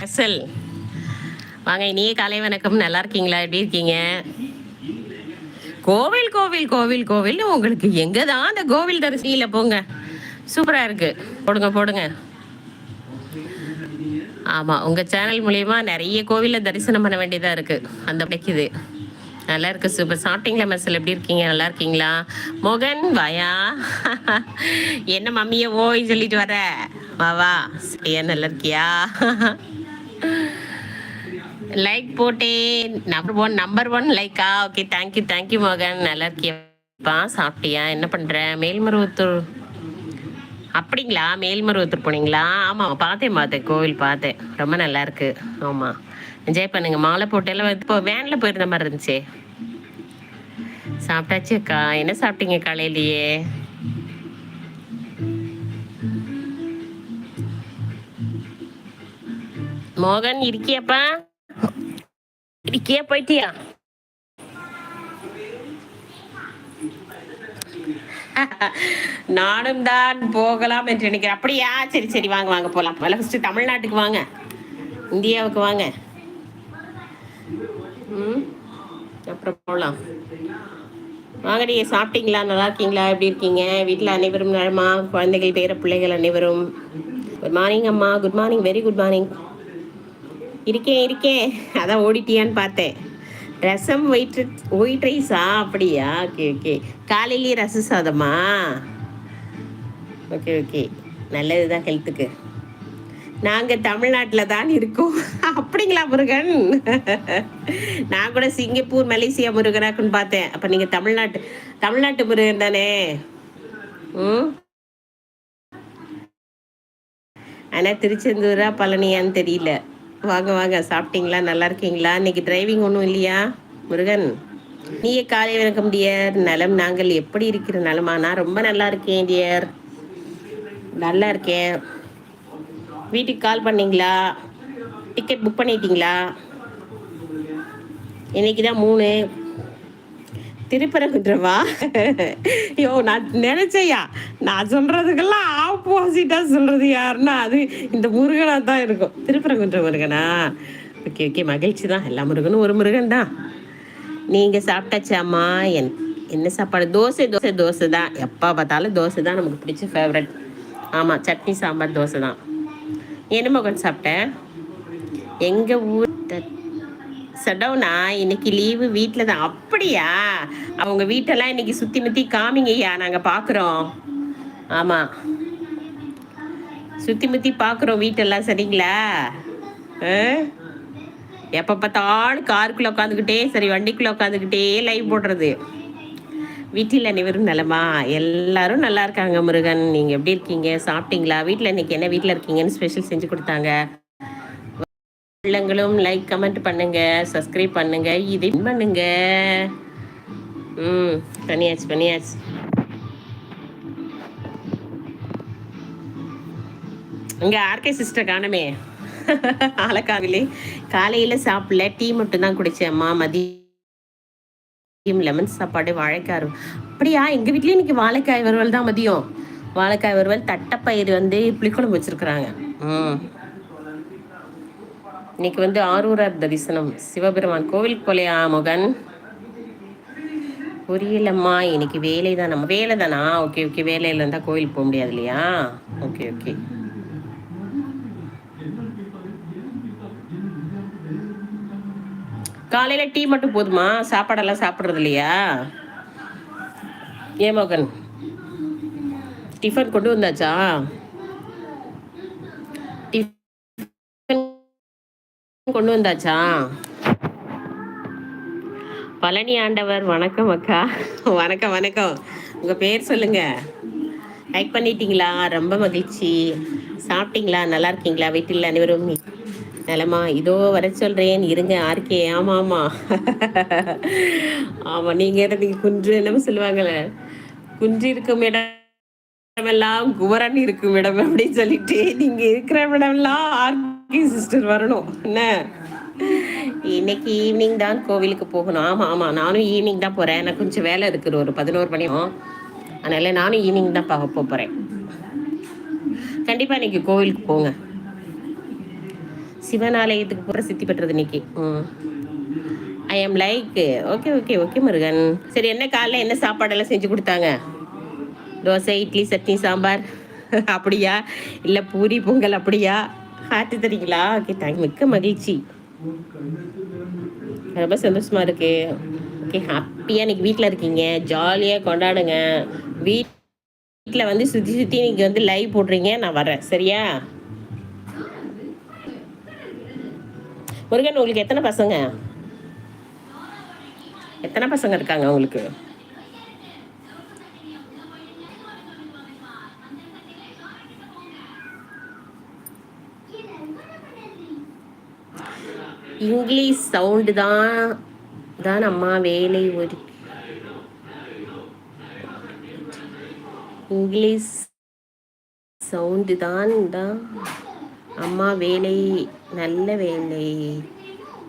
அசல். வாங்க இனிய காலை வணக்கம். நல்லா இருக்கீங்களா? எப்படி இருக்கீங்க? கோவில் கோவில் கோவில் கோவில் உங்களுக்கு எங்க தான் அந்த கோவில் தரிசனியில போங்க. சூப்பரா இருக்கு. போடுங்க போடுங்க. ஆமா உங்க சேனல் மூலியமா நிறைய கோவில்ல தரிசனம் பண்ண வேண்டியதா இருக்கு. அந்த பிடிக்குது. நல்லா இருக்கு சூப்பர் சாப்பிட்டீங்களா மெர்சல்? எப்படி இருக்கீங்க? நல்லா இருக்கீங்களா? மோகன் வாயா? என்ன மம்மிய ஓய் சொல்லிட்டு வர? வா வா. ஏன் நல்லா இருக்கியா? லைக் போட்டேன். Number one number one Lyca okay thank you thank you மோகன். நல்லா இருக்கியப்பா. சாப்பிட்டியா? என்ன பண்ற? மேல்மருவத்தூர். அப்படிங்களா? மேல்மருவத்தூர் போனீங்களா? ஆமாம் பார்த்தேன் பார்த்தேன். கோவில் பார்த்தேன். ரொம்ப நல்லா இருக்கு. ஆமாம் என்ஜாய் பண்ணுங்க. மாலை போட்டெல்லாம் வந்து இப்போ வேனில் போயிருந்த மாதிரி இருந்துச்சே. சாப்பிட்டாச்சு அக்கா. என்ன சாப்பிட்டீங்க காலையிலேயே? மோகன் இருக்கியாப்பா? இருக்கியா? போயிட்டியா? நானும் தான் போகலாம் என்று நினைக்கிறேன். அப்படியா? சரி சரி. வாங்க வாங்க போகலாம் முதல்ல ஃபஸ்ட்டு தமிழ்நாட்டுக்கு வாங்க. இந்தியாவுக்கு வாங்க. ம். அப்புறம் போகலாம் வாங்க சாப்பிட்டீங்களா? நல்லா இருக்கீங்களா? எப்படி இருக்கீங்க? வீட்டில் அனைவரும் நலமா? குழந்தைகள் பேர பிள்ளைகள் அனைவரும். குட் மார்னிங் அம்மா. Good morning very good morning இருக்கேன் இருக்கேன் அதான் ஓடிட்டியான்னு பார்த்தேன். ரசம் ஒயிட் ஒயிட் ரைஸா அப்படியா? Okay okay. காலையிலேயே ரச சாதமா? Okay okay. நல்லது தான் ஹெல்த்துக்கு நாங்கள் தமிழ்நாட்டில் தான் இருக்கோம். அப்படிங்களா முருகன்? நான் கூட சிங்கப்பூர் மலேசியா முருகனாக்குன்னு பார்த்தேன். அப்போ நீங்கள் தமிழ்நாட்டு தமிழ்நாட்டு முருகன் தானே? ம்? ஆனால் திருச்செந்தூரா பழனியான்னு தெரியல. வாங்க வாங்க சாப்பிட்டீங்களா? நல்லா இருக்கீங்களா? இன்னைக்கு டிரைவிங் ஒன்றும் இல்லையா முருகன்? நீயே காலை வணக்கம் டியர் நலம் நாங்கள் எப்படி இருக்கிற நலமா? நான் ரொம்ப நல்லா இருக்கேன் டியர் நல்லா இருக்கேன். வீட்டுக்கு கால் பண்ணீங்களா? டிக்கெட் புக் பண்ணிட்டீங்களா? இன்னைக்கு தான் மூணு. திருப்பரங்குன்றவா? ஐயோ நான் நினைச்சையா. நான் சொல்றதுக்கெல்லாம் ஆப்போசிட்டா சொல்றது யாருன்னா அது இந்த முருகனா தான் இருக்கும். திருப்பரங்குன்ற முருகனா? ஓகே ஓகே மகிழ்ச்சி தான். எல்லா முருகனும் ஒரு முருகன் தான். நீங்க சாப்பிட்டாச்சாம்மா என் என்ன சாப்பாடு? தோசை தோசை தோசை தான். எப்போ பார்த்தாலும் தோசை தான் நமக்கு பிடிச்ச ஃபேவரட் ஆமாம் சட்னி சாம்பார் தோசை தான். என்ன மகன் சாப்பிட்டேன் எங்கள் ஊர்? சடவுனா இன்னைக்கு லீவு வீட்டில் தான். அப்படியா? அவங்க வீட்டெல்லாம் இன்னைக்கு சுற்றி முற்றி காமிங்கய்யா நாங்கள் பார்க்குறோம் ஆமாம் சுற்றி முற்றி பார்க்குறோம் வீட்டெல்லாம் சரிங்களா? ஆ? எப்போ பார்த்தாலும் காருக்குள்ளே உட்காந்துக்கிட்டே சரி வண்டிக்குள்ளே உட்காந்துக்கிட்டே லைவ் போடுறது. வீட்டில் அனைவரும் நலமா? எல்லாரும் நல்லா இருக்காங்க முருகன். நீங்கள் எப்படி இருக்கீங்க? சாப்பிட்டீங்களா? வீட்டில் இன்னைக்கு என்ன வீட்டில் இருக்கீங்கன்னு ஸ்பெஷல் செஞ்சு கொடுத்தாங்க. உள்ளங்களும் லைக் கமெண்ட் பண்ணுங்க சப்ஸ்கிரைப் பண்ணுங்க இது பண்ணுங்க. ம் பண்ணியாச்சு பண்ணியாச்சு. இங்க ஆர்கே சிஸ்டர் காணமே. ஆலக்காவிலே காலையில சாப்பிடல டீ மட்டும் தான் குடிச்சேம்மா மதியம் லெமன் சாப்பாடு வாழைக்காய். அப்படியா? எங்க வீட்லயும் இன்னைக்கு வாழைக்காய் வறுவல் தான் மதியம். வாழைக்காய் வறுவல் தட்டைப்பயிறு வந்து புளிக்குழம்பு வச்சிருக்கிறாங்க. ம். இன்னைக்கு வந்து ஆரூரார் தரிசனம். சிவபெருமான் கோவில் கொலையா முகன் புரியலம்மா இன்னைக்கு வேலை தான் நம்ம வேலை தானா ஓகே ஓகே வேலையில இருந்தா கோவில் போக முடியாது இல்லையா? Okay okay. காலையில டீ மட்டும் போதுமா? சாப்பாடெல்லாம் சாப்பிட்றது இல்லையா? ஏன் மகன்? டிஃபன் கொண்டு வந்தாச்சா? கொண்டு வந்தாச்சா? பழனி ஆண்டவர் வணக்கம் அக்கா. வணக்கம் வணக்கம். உங்க பேர் சொல்லுங்க. லைக் பண்ணிட்டீங்களா? ரொம்ப மகிழ்ச்சி. சாப்பிட்டீங்களா? நல்லா இருக்கீங்களா? வீட்டில் அனைவரும்? நிலமா இதோ வர சொல்றேன். இருங்க ஆர்கே. ஆமா ஆமா. ஆமா நீங்க நீங்க குன்று என்னமோ சொல்லுவாங்கல்ல. குன்று இருக்கும் இடமெல்லாம் குமரன் இருக்கும் இடம் அப்படின்னு சொல்லிட்டு நீங்க இருக்கிற இடமெல்லாம் ஆர்கே. சிஸ்டர் வரணும் என்ன இன்னைக்கு ஈவினிங் தான் கோவிலுக்கு போகணும். ஆமா ஆமா. நானும் ஈவினிங் தான் போறேன். எனக்கு கொஞ்சம் வேலை இருக்குது. ஒரு பதினோரு மணியும் அதனால நானும் ஈவினிங் தான் பார்க்க போக போறேன். கண்டிப்பா இன்னைக்கு கோவிலுக்கு போங்க. சிவனாலயத்துக்கு போகிற சித்தி பெற்றது இன்னைக்கு. ம். I am like okay okay okay Murugan. சரி என்ன காலைல என்ன சாப்பாடெல்லாம் செஞ்சு கொடுத்தாங்க? தோசை இட்லி சட்னி சாம்பார். அப்படியா? இல்லை பூரி பொங்கல் அப்படியா? ஹார்ட் தரீங்களா ஓகே தேங்க் மிக்க மகிழ்ச்சி. ரொம்ப சந்தோஷமா இருக்கு. ஓகே ஹாப்பியாக இன்னைக்கு வீட்டில் இருக்கீங்க. ஜாலியாக கொண்டாடுங்க. வீட்டில் வந்து சுற்றி சுற்றி இன்னைக்கு வந்து லைவ் போடுறீங்க. நான் வரேன் சரியா? முருகன் உங்களுக்கு எத்தனை பசங்க? எத்தனை பசங்க இருக்காங்க உங்களுக்கு? இங்கிலீஷ் சவுண்டு தான் தான் அம்மா வேலை ஒரு இங்கிலீஷ் சவுண்டு தான் தான் அம்மா வேலை நல்ல வேலை.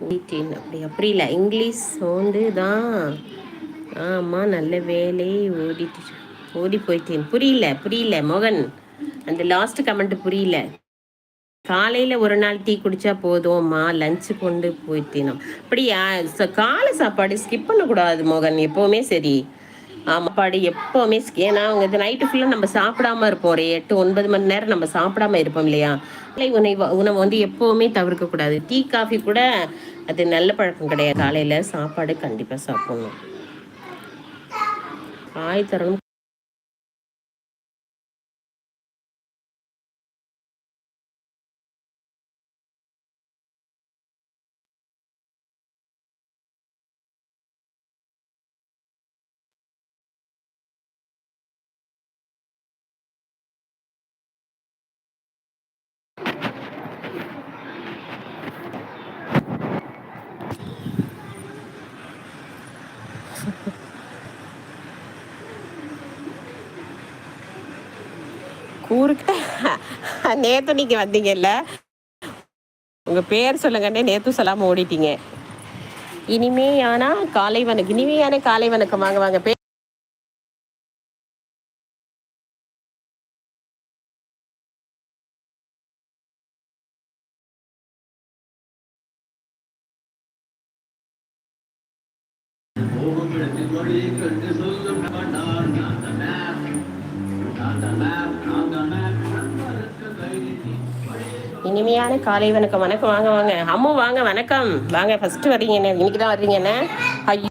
ஓடிட்டேன் அப்படி அப்படி இல்லை. இங்கிலீஷ் சவுண்டு தான். ஆமா நல்ல வேலை ஓடிட்டு ஓடி போயிட்டேன் புரியல புரியல மோகன். அந்த லாஸ்ட் கமெண்ட் புரியல. காலையில் ஒரு நாள் டீ குடித்தா போதும்மா லஞ்சு கொண்டு போயிட்டேனோம் அப்படியா? ச- காலை சாப்பாடு ஸ்கிப் பண்ணக்கூடாது மோகன். எப்போவுமே சரி. சாப்பாடு எப்போவுமே ஏன்னா அவங்க இது நைட்டு ஃபுல்லாக நம்ம சாப்பிடாம இருப்போம். ஒரு எட்டு ஒன்பது மணி நேரம் நம்ம சாப்பிடாம இருப்போம் இல்லையா? காலை உணவு உணவை வந்து எப்போவுமே தவிர்க்கக்கூடாது டீ காஃபி கூட அது நல்ல பழக்கம் கிடையாது. காலையில் சாப்பாடு கண்டிப்பாக சாப்பிடணும். ஆய் தரணும் நேத்து நீங்க வந்தீங்கல்ல? உங்க பேர் சொல்லுங்கன்னே நேத்து சொல்லாம ஓடிட்டீங்க. இனிமேயானா காலை வணக்கம் இனிமையான காலை வணக்கம் வாங்க வாங்க. பே இனிமையான காலை வணக்கம். வணக்கம் வாங்க வாங்க. அம்மு வாங்க வணக்கம். வாங்க ஃபர்ஸ்ட் வர்றீங்க என்ன? இன்னைக்கு தான் வர்றீங்க என்ன? ஐயோ.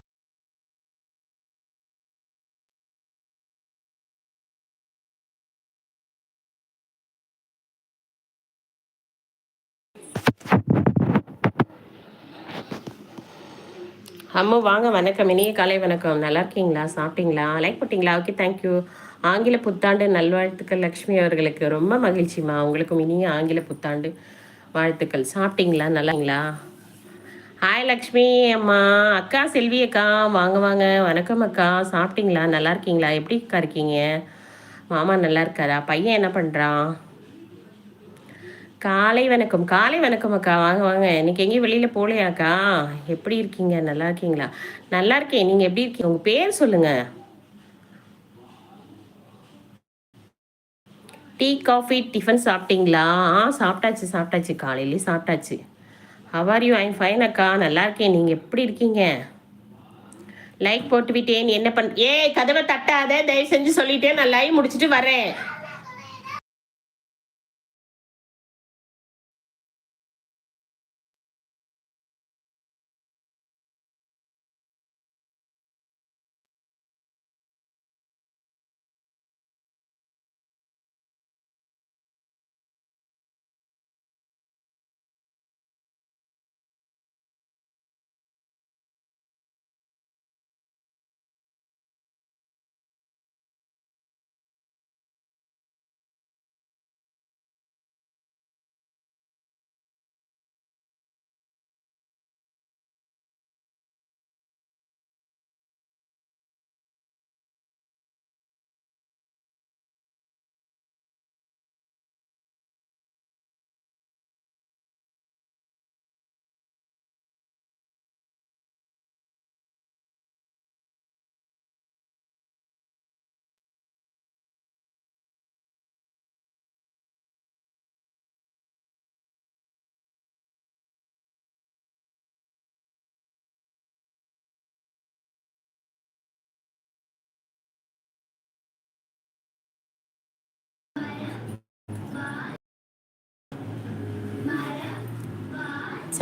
அம்மு வாங்க வணக்கம். இனிய காலை வணக்கம். நல்லா இருக்கீங்களா? சாப்பிட்டீங்களா? லைக் போட்டிங்களா? ஓகே தேங்க்யூ ஆங்கில புத்தாண்டு நல்வாழ்த்துக்கள் லக்ஷ்மி அவர்களுக்கு. ரொம்ப மகிழ்ச்சிமா உங்களுக்கும் இனிய ஆங்கில புத்தாண்டு. வாழ்த்துக்கள். சாப்பிட்டீங்களா? நல்லாங்களா ஹாய் லக்ஷ்மி அம்மா. அக்கா செல்வி அக்கா. வாங்க வாங்க. வணக்கம் அக்கா. சாப்பிட்டீங்களா? நல்லா இருக்கீங்களா எப்படி அக்கா இருக்கீங்க? மாமா நல்லா இருக்காரா பையன் என்ன பண்ணுறான் காலை வணக்கம். காலை வணக்கம் அக்கா. வாங்க வாங்க. இன்னைக்கு எங்கேயும் வெளியில் போகலையாக்கா எப்படி இருக்கீங்க? நல்லா இருக்கீங்களா நல்லா இருக்கேன் நீங்கள் எப்படி இருக்கீங்க? உங்கள் பேர் சொல்லுங்கள் டீ காஃபி டிஃபன் சாப்பிட்டீங்களா? ஆ சாப்பிட்டாச்சு சாப்பிட்டாச்சு. காலையிலேயே சாப்பிட்டாச்சு. ஹவார் யூ ஐம் ஃபைன் அக்கா. நல்லா இருக்கேன். நீங்கள் எப்படி இருக்கீங்க? லைக் போட்டு விட்டேன் என்ன பண் ஏ கதவை தட்டாத. தயவு செஞ்சு சொல்லிட்டேன். நான் லைவ் முடிச்சுட்டு வரேன்.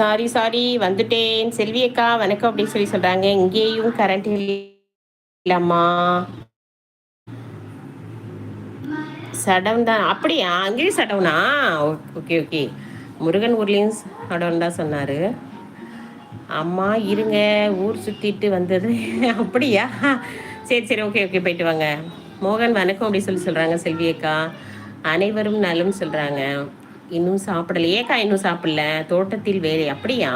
சாரி சாரி வந்துட்டேன். செல்வி அக்கா வணக்கம் அப்படின்னு சொல்லி சொல்றாங்க. இங்கேயும் கரண்ட் இல்லம்மா. சடவுன் தான் அப்படியா? அங்கேயும் சடவுனா? Okay okay. முருகன் ஊர்லேயும் சடவுன் தான் சொன்னார். அம்மா இருங்க. ஊர் சுற்றிட்டு வந்தது. அப்படியா? சரி சரி ஓகே ஓகே போயிட்டு வாங்க. மோகன் வணக்கம் அப்படி சொல்லி சொல்கிறாங்க செல்வி அக்கா. அனைவரும் நலம் சொல்கிறாங்க இன்னும் சாப்பிடல ஏக்கா இன்னும் சாப்பிடல. தோட்டத்தில் வேலை. அப்படியா?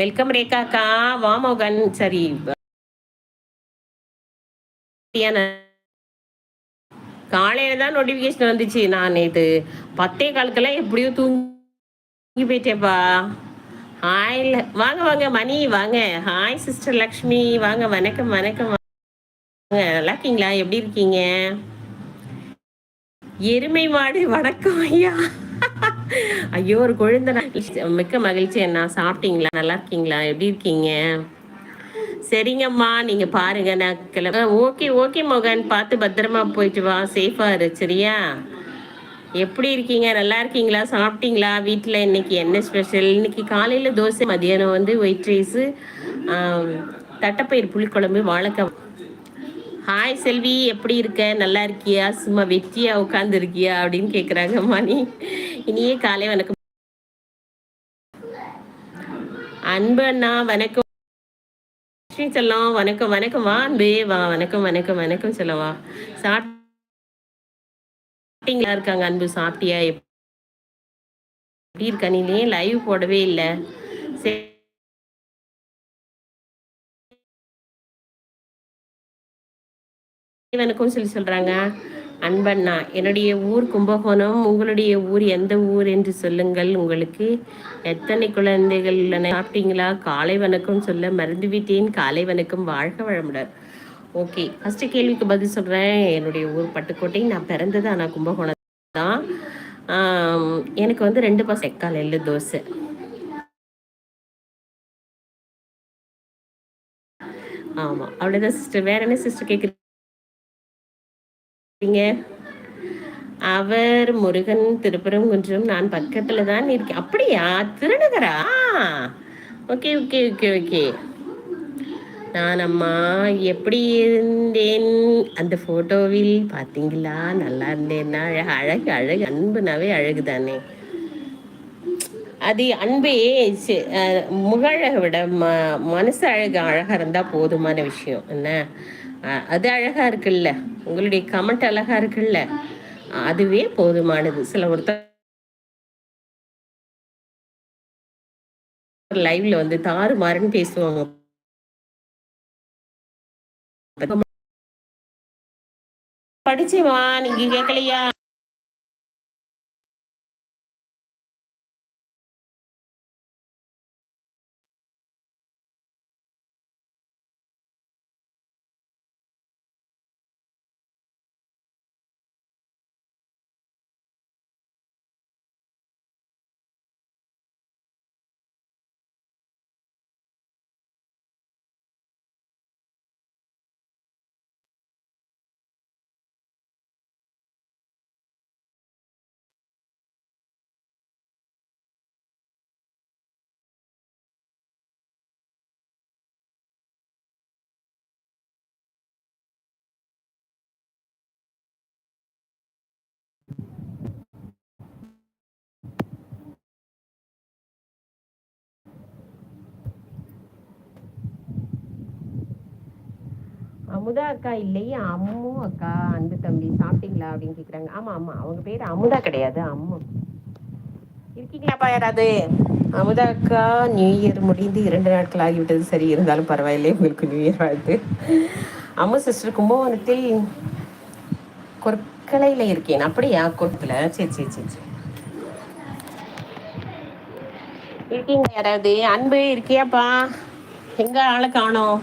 வெல்கம் ரேகாக்கா வாமோகன் சரி. காலையில தான் நோட்டிஃபிகேஷன் வந்துச்சு. நான் நேற்று பத்தே காலத்துல எப்படியோ தூங்கி போயிட்டேப்பா ஹாய் வாங்க வாங்க மணி வாங்க. Hi sister Lakshmi. வாங்க வணக்கம் வணக்கம் வாங்க. நல்லா இருக்கீங்களா? எப்படி இருக்கீங்க? எருமை மாடு வணக்கம் ஐயா. ஐயோ ஒரு குழந்தை மிக்க மகிழ்ச்சி என்ன சாப்பிட்டீங்களா? நல்லா இருக்கீங்களா? எப்படி இருக்கீங்க? சரிங்கம்மா நீங்க பாருங்க நான் கிளம்ப ஓகே ஓகே மோகன். பார்த்து பத்திரமா போயிட்டு வா. சேஃபா இரு சரியா? எப்படி இருக்கீங்க? நல்லா இருக்கீங்களா? சாப்பிட்டீங்களா? வீட்டில் இன்னைக்கு என்ன ஸ்பெஷல் இன்னைக்கு காலையில் தோசை மதியானம் வந்து ஒயிட் ரைஸு தட்டைப்பயிர் புளிக்குழம்பு வாழைக்காய் ஹாய் செல்வி எப்படி இருக்க? நல்லா இருக்கியா? சும்மா வெற்றியா உட்காந்து இருக்கியா? அப்படின்னு கேக்குறாங்க மணி. இனியே காலை வணக்கம். அன்பு அண்ணா வணக்கம். லட்சுமி செல்லம் வணக்கம் வணக்கம். வா அன்பே வா. வணக்கம் வணக்கம் வணக்கம் செல்லவா. சாப்பிட்டீங்களா? இருக்காங்க அன்பு. சாப்பிட்டியா? எப்படி இருக்கா? நீ லைவ் போடவே இல்லை? சரி. வணக்கம் சொல்லி சொல்றாங்க அன்பண்ணா என்னுடைய ஊர் கும்பகோணம் உங்களுடைய ஊர் எந்த ஊர் என்று சொல்லுங்கள் உங்களுக்கு. எத்தனை குழந்தைகள் சாப்பிட்டீங்களா? காலை வணக்கம் சொல்ல மறந்துவிட்டேன். காலை வணக்கம் வாழ்க வளமுடன். ஓகே ஃபர்ஸ்ட் கேள்விக்கு பதில் சொல்கிறேன் என்னுடைய ஊர் பட்டுக்கோட்டை. நான் பிறந்தது ஆனால் கும்பகோணம் தான். எனக்கு வந்து ரெண்டு பசங்க. எள்ளு தோசை. ஆமாம் அவ்வளோதான் சிஸ்டர் வேற என்ன சிஸ்டர் கேட்குறீங்க அவர் முருகன் திருப்பரங்குன்றம் நான் பக்கத்துல தான் இருக்கேன். அப்படியா? திருநகரா? Okay okay okay okay. நான் அம்மா எப்படி இருந்தேன்? அந்த போட்டோவில் பார்த்தீங்களா நல்லா இருந்தேன்னா அழகு அழகு அழகு அன்புனாவே அழகு தானே அது அன்பே முகழகை விட ம மனசு அழகு அழகாக இருந்தால் போதுமான விஷயம். என்ன? அது அழகாக இருக்குல்ல. உங்களுடைய கமெண்ட் அழகா இருக்குல்ல? அதுவே போதுமானது. சில ஒருத்தர் லைவ்ல வந்து தாறு மாறுன்னு பேசுவாங்க. படிச்சுவா நீங்க கேட்கலையா அமுதா அக்கா இல்லையே? அம்மு அக்கா அன்பு தம்பி சாப்பிட்டீங்களா அப்படின்னு கேக்குறாங்க. ஆமா ஆமா. அவங்க பேர் அமுதா கிடையாது அம்மு. இருக்கீங்களாப்பா யாராவது? அமுதா அக்கா நியூ இயர் முடிந்து இரண்டு நாட்கள் ஆகிவிட்டது. சரி இருந்தாலும் பரவாயில்லை. உங்களுக்கு நியூ இயர் வாழ்த்து. அம்மு சிஸ்டர் கும்பகோணத்தில் கொற்கலையில இருக்கேன். அப்படியா? கொட்டுல சரி சரி சரி சரி. இருக்கீங்க யாராவது? அன்பு இருக்கியாப்பா? எங்க ஆளை காணோம்?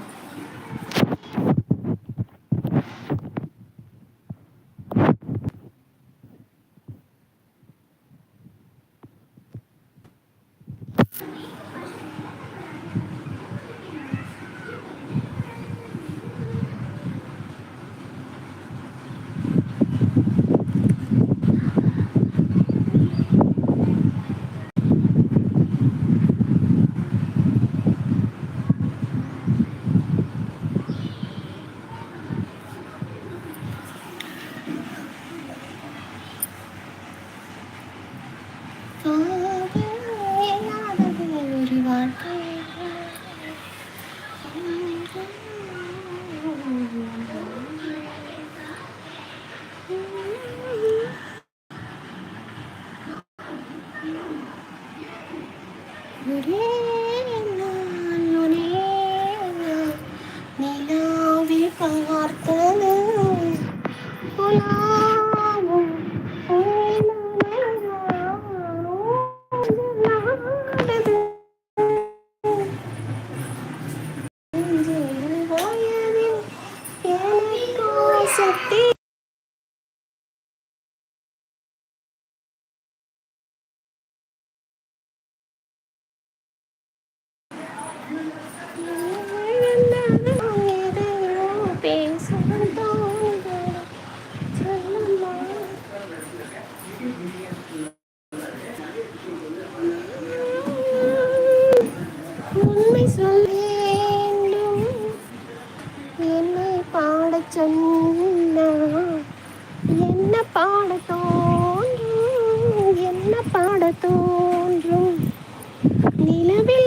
பாடச் என்ன பாட தோன்றும்? என்ன பாட தோன்றும்? நிலவில்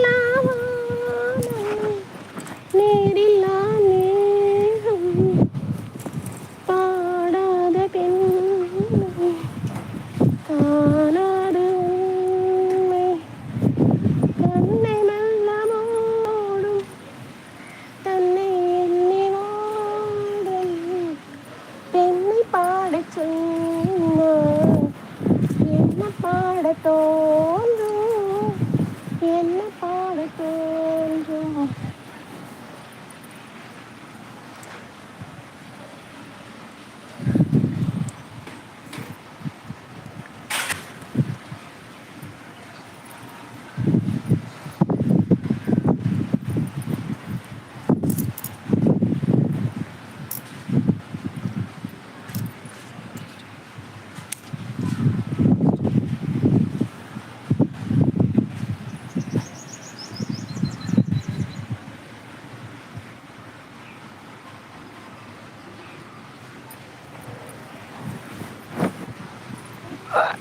Uh,